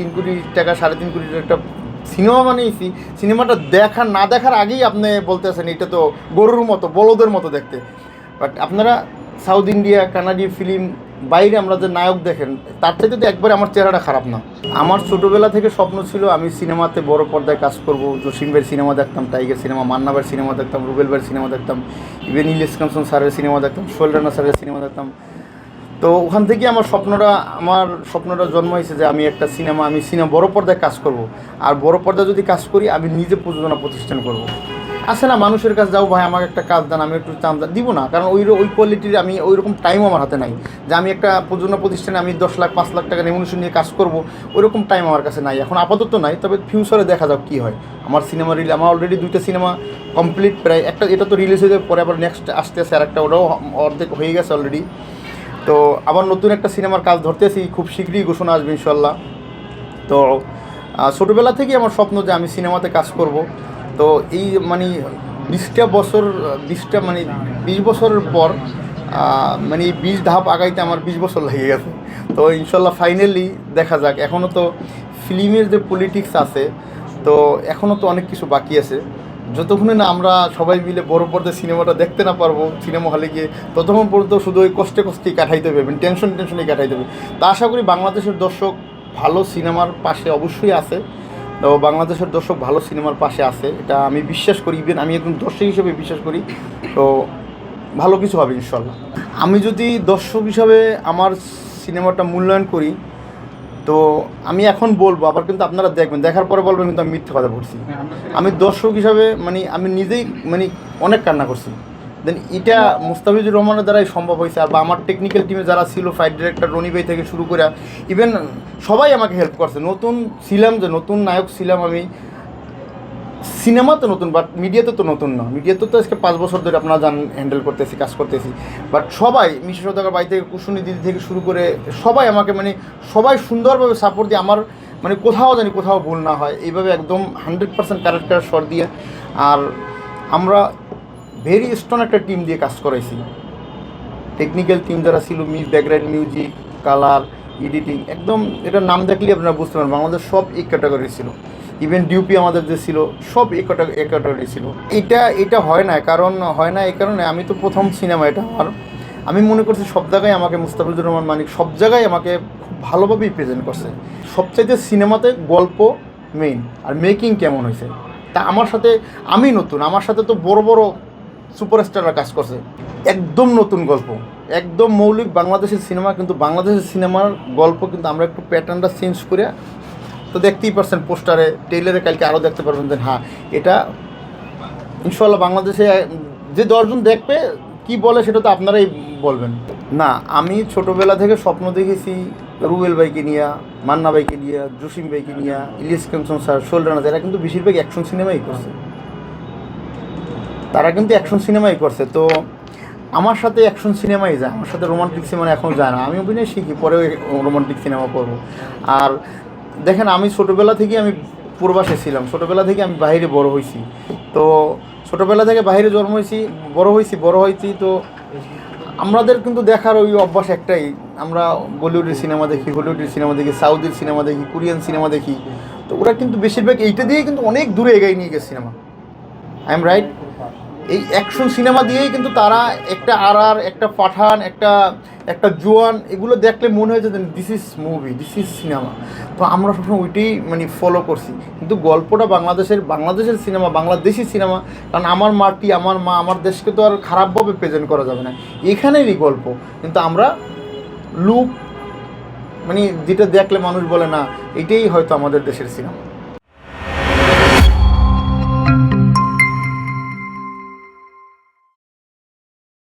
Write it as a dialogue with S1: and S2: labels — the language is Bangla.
S1: তিন কোটি টাকা, সাড়ে তিন কোটি একটা সিনেমা বানিয়েছি। সিনেমাটা দেখা না দেখার আগেই আপনি বলতেছেন, এটা তো গরুর মতো, বলদের মতো দেখতে। বাট আপনারা সাউথ ইন্ডিয়া কানাডি ফিল্ম বাইরে আমরা যে নায়ক দেখেন, তার থেকে তো একবারে আমার চেহারাটা খারাপ না। আমার ছোটোবেলা থেকে স্বপ্ন ছিল, আমি সিনেমাতে বড় পর্দায় কাজ করব। জসিম ভাইয়ের সিনেমা দেখতাম, টাইগার সিনেমা, মান্না ভাইয়ের সিনেমা দেখতাম, রুবেল ভাইয়ের সিনেমা দেখতাম ইভেন ইলিয়াস কামসন স্যারের সিনেমা দেখতাম শোল রানা স্যারের সিনেমা দেখতাম। তো ওখান থেকে আমার স্বপ্নটা আমার স্বপ্নটা জন্ম হয়েছে যে আমি একটা সিনেমা, আমি সিনেমা বড় পর্দায় কাজ করব। আর বড় পর্দায় যদি কাজ করি, আমি নিজে প্রযোজনা প্রতিষ্ঠান করব। আসে না, মানুষের কাছে, যাও ভাই, আমাকে একটা কাজ দেন, আমি একটু চান দিব না, কারণ ওই ওই কোয়ালিটির আমি ওই রকম টাইমও আমার হাতে নাই। যে আমি একটা প্রযোজনা প্রতিষ্ঠানে আমি দশ লাখ, পাঁচ লাখ টাকা রেমুনেশন নিয়ে কাজ করব ওই রকম টাইম আমার কাছে নাই। এখন আপাতত নাই, তবে ফিউচারে দেখা যাক কী হয়। আমার সিনেমা রিল আমার অলরেডি দুইটা সিনেমা কমপ্লিট প্রায় একটা, এটা তো রিলিজ হয়ে যাবে, পরে আবার নেক্সট আসতে আসে আর একটা ওটাও অর্ধেক হয়ে গেছে অলরেডি তো আবার নতুন একটা সিনেমার কাজ ধরতেছি, খুব শীঘ্রই ঘোষণা আসবে ইনশাল্লাহ। তো ছোটোবেলা থেকেই আমার স্বপ্ন যে আমি সিনেমাতে কাজ করব। তো এই মানে বিশটা বছর, বিশটা মানে বিশ বছরের পর মানে এই বিশ ধাপ আগাইতে আমার বিশ বছর লেগে গেছে। তো ইনশাল্লাহ ফাইনালি দেখা যাক। এখনও তো ফিল্মের যে পলিটিক্স আছে, তো এখনও তো অনেক কিছু বাকি আছে। যতক্ষণে না আমরা সবাই মিলে বড় পর্দায় সিনেমাটা দেখতে না পারব সিনেমা হলে গিয়ে, ততক্ষণ পর্যন্ত শুধু ওই কষ্টে কষ্টেই কাটাইতে হবে টেনশন টেনশনেই কাটাইতে হবে। তা আশা করি বাংলাদেশের দর্শক ভালো সিনেমার পাশে অবশ্যই আছে। তো বাংলাদেশের দর্শক ভালো সিনেমার পাশে আছে, এটা আমি বিশ্বাস করি। ইভেন আমি একজন দর্শক হিসেবে বিশ্বাস করি। তো ভালো কিছু হবে, ইনশাল্লাহ। আমি যদি দর্শক হিসাবে আমার সিনেমাটা মূল্যায়ন করি তো আমি এখন বলব আবার কিন্তু আপনারা দেখবেন দেখার পরে বলবেন কিন্তু আমি মিথ্যে কথা বলছি। আমি দর্শক হিসাবে মানে আমি নিজেই মানে অনেক কান্না করছি। দেন এটা মুস্তাফিজুর রহমানের দ্বারাই সম্ভব হয়েছে আর বা আমার টেকনিক্যাল টিমে যারা ছিল ফাইট ডিরেক্টর রনি ভাই থেকে শুরু করে ইভেন সবাই আমাকে হেল্প করছে। নতুন ছিলাম যে নতুন নায়ক ছিলাম আমি সিনেমা তো নতুন বাট মিডিয়াতে তো নতুন না। মিডিয়াতে তো আজকে পাঁচ বছর ধরে আপনারা জান হ্যান্ডেল করতেছি, কাজ করতেছি। বাট সবাই, মিশু সদাগর বাড়ি থেকে, কুসুনি দিদি থেকে শুরু করে সবাই আমাকে মানে সবাই সুন্দরভাবে সাপোর্ট দিয়ে আমার মানে কোথাও জানি কোথাও ভুল না হয়। এইভাবে একদম হান্ড্রেড পার্সেন্ট ক্যারেক্টার শট দিয়ে আর আমরা ভেরি স্ট্রং একটা টিম দিয়ে কাজ করাইছি। টেকনিক্যাল টিম যারা ছিল, মি ব্যাকগ্রাউন্ড মিউজিক কালার এডিটিং একদম এটার নাম দেখলেই আপনারা বুঝতে পারেন বাংলাদেশ সব এই ক্যাটাগরি ছিল। ইভেন ডিউপি আমাদের যে ছিল, সব এই ক্যাটা- ছিল। এটা এটা হয় না, কারণ হয় না এই কারণে আমি তো প্রথম সিনেমা এটা আমার। আমি মনে করছি সব জায়গায় আমাকে মুস্তাফিজুর রহমান মানিক সব জায়গায় আমাকে খুব ভালোভাবেই প্রেজেন্ট করছে। সবচাইতে সিনেমাতে গল্প মেইন আর মেকিং কেমন হয়েছে? তা আমার সাথে, আমি নতুন, আমার সাথে তো বড় বড় সুপারস্টাররা কাজ করছে। একদম নতুন গল্প, একদম মৌলিক বাংলাদেশের সিনেমা কিন্তু বাংলাদেশের সিনেমার গল্প কিন্তু আমরা একটু প্যাটার্নটা চেঞ্জ করে তো দেখতেই পারছেন পোস্টারে টেইলারে কালকে আরও দেখতে পারবেন যে হ্যাঁ এটা ইনশাল্লাহ বাংলাদেশে, যে দশজন দেখবে, কি বলে সেটা তো আপনারাই বলবেন। না, আমি ছোটোবেলা থেকে স্বপ্ন দেখেছি রুবেল বাইকে নিয়ে, মান্না বাইকে নিয়ে, জসিম বাইকে নিয়ে, ইলিয়াস কাঞ্চন স্যার শোলরানা এরা কিন্তু বেশিরভাগ অ্যাকশন সিনেমাই করছে। তারা কিন্তু অ্যাকশন সিনেমাই করছে, তো আমার সাথে অ্যাকশন সিনেমাই যায়, আমার সাথে রোমান্টিক সিনেমা এখন যায় না। আমি অভিনয় শিখি, পরে রোমান্টিক সিনেমা করব। আর দেখেন, আমি ছোটোবেলা থেকে আমি পূর্বাসে ছিলাম। ছোটোবেলা থেকে আমি বাইরে বড় হয়েছি। তো ছোটোবেলা থেকে বাইরে জন্ম হয়েছি, বড় হয়েছি বড় হয়েছি, তো আমাদের কিন্তু দেখার ওই অভ্যাস একটাই। আমরা বলিউডের সিনেমা দেখি, হলিউডের সিনেমা দেখি, সাউথের সিনেমা দেখি, কোরিয়ান সিনেমা দেখি। তো ওরা কিন্তু বেশিরভাগ এইটা দিয়েই কিন্তু অনেক দূরে এগিয়ে নিয়ে গেছে সিনেমা। আই এম রাইট এই অ্যাকশন সিনেমা দিয়েই কিন্তু তারা একটা আর আর একটা পাঠান, একটা একটা জোয়ান, এগুলো দেখলে মনে হয় যে this is movie this is cinema তো আমরা সবসময় ওইটাই মানে ফলো করছি। কিন্তু গল্পটা বাংলাদেশের বাংলাদেশের সিনেমা বাংলাদেশি সিনেমা কারণ আমার মাটি আমার মা, আমার দেশকে তো আর খারাপভাবে প্রেজেন্ট করা যাবে না। এখানেরই গল্প। কিন্তু আমরা লুক মানে যেটা দেখলে মানুষ বলে না, এটাই হয়তো আমাদের দেশের সিনেমা